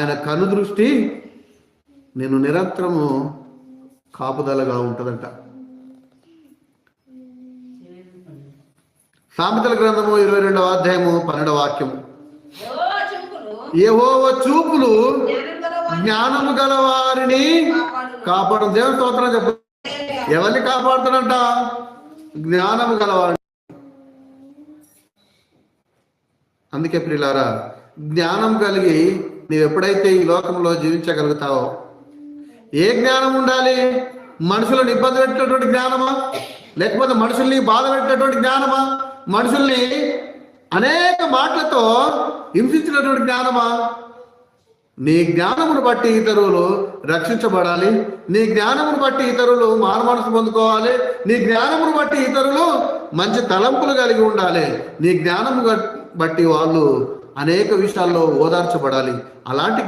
ఆయన కను దృష్టి నేను నిరంతరము కాపుదలగా ఉంటుందంట. సామెతల గ్రంథము ఇరవై రెండవ అధ్యాయము పన్నెండవ వాక్యము. ఏవోవ చూపులు జ్ఞానము గల వారిని కాపాడు దేవుని స్తోత్రం చెప్పు. ఎవరిని కాపాడుతాడంట? జ్ఞానము గలవారిని. అందుకే ప్రియులారా జ్ఞానం కలిగి నీవు ఎప్పుడైతే ఈ లోకంలో జీవించగలుగుతావో ఏ జ్ఞానం ఉండాలి? మనుషులను ఇబ్బంది పెట్టేటువంటి జ్ఞానమా? లేకపోతే మనుషుల్ని బాధ పెట్టేటువంటి జ్ఞానమా? మనుషుల్ని అనేక మాటలతో హింసించినటువంటి జ్ఞానమా? నీ జ్ఞానమును బట్టి ఇతరులు రక్షించబడాలి. నీ జ్ఞానమును బట్టి ఇతరులు మారుమనసు పొందుకోవాలి. నీ జ్ఞానమును బట్టి ఇతరులు మంచి తలంపులు కలిగి ఉండాలి. నీ జ్ఞానము బట్టి వాళ్ళు అనేక విషయాల్లో ఓదార్చబడాలి. అలాంటి